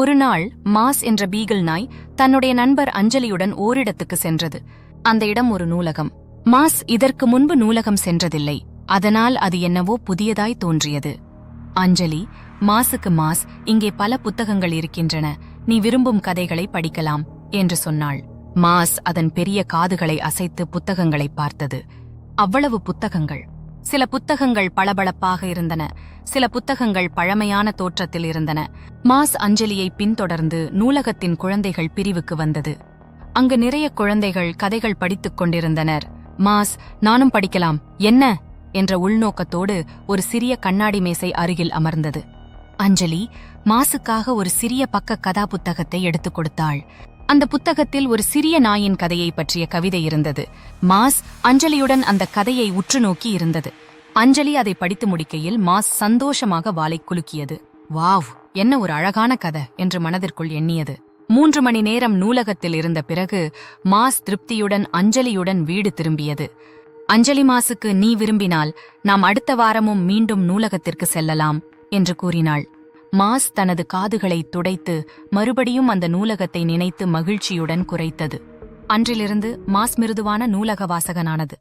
ஒரு நாள் மாஸ் என்ற பீகிள் நாய் தன்னுடைய நண்பர் அஞ்சலியுடன் ஓரிடத்துக்கு சென்றது. அந்த இடம் ஒரு நூலகம். மாஸ் இதற்கு முன்பு நூலகம் சென்றதில்லை. அதனால் அது என்னவோ புதியதாய் தோன்றியது. அஞ்சலி மாசுக்கு மாஸ் இங்கே பல புத்தகங்கள் இருக்கின்றன. நீ விரும்பும் கதைகளை படிக்கலாம் என்று சொன்னாள். மாஸ் அதன் பெரிய காதுகளை அசைத்து புத்தகங்களை பார்த்தது. அவ்வளவு புத்தகங்கள். சில புத்தகங்கள் பளபளப்பாக இருந்தன. சில புத்தகங்கள் பழமையான தோற்றத்தில் இருந்தன. மாஸ் அஞ்சலியை பின்தொடர்ந்து நூலகத்தின் குழந்தைகள் பிரிவுக்கு வந்தது. அங்கு நிறைய குழந்தைகள் கதைகள் படித்துக் கொண்டிருந்தனர். மாஸ் நானும் படிக்கலாம். என்ன? என்ற உள்நோக்கத்தோடு ஒரு சிறிய கண்ணாடி மேசை அருகில் அமர்ந்தது. அஞ்சலி மாசுக்காக ஒரு சிறிய பக்க கதா புத்தகத்தை எடுத்துக் கொடுத்தாள். அந்த புத்தகத்தில் ஒரு சிறிய நாயின் கதையை பற்றிய கவிதை இருந்தது. மாஸ் அஞ்சலியுடன் அந்த கதையை உற்று நோக்கி இருந்தது. அஞ்சலி அதை படித்து முடிக்கையில் மாஸ் சந்தோஷமாக வாலை குலுக்கியது. வாவ் என்ன ஒரு அழகான கதை என்று மனதிற்குள் எண்ணியது. மூன்று மணி நேரம் நூலகத்தில் இருந்த பிறகு மாஸ் திருப்தியுடன் அஞ்சலியுடன் வீடு திரும்பியது. அஞ்சலி மாசுக்கு நீ விரும்பினால் நாம் அடுத்த வாரமும் மீண்டும் நூலகத்திற்கு செல்லலாம் என்று கூறினாள். மாஸ் தனது காதுகளை துடைத்து மறுபடியும் அந்த நூலகத்தை நினைத்து மகிழ்ச்சியுடன் குறைத்தது அன்றிலிருந்து மாஸ் மிருதுவான நூலக வாசகனானது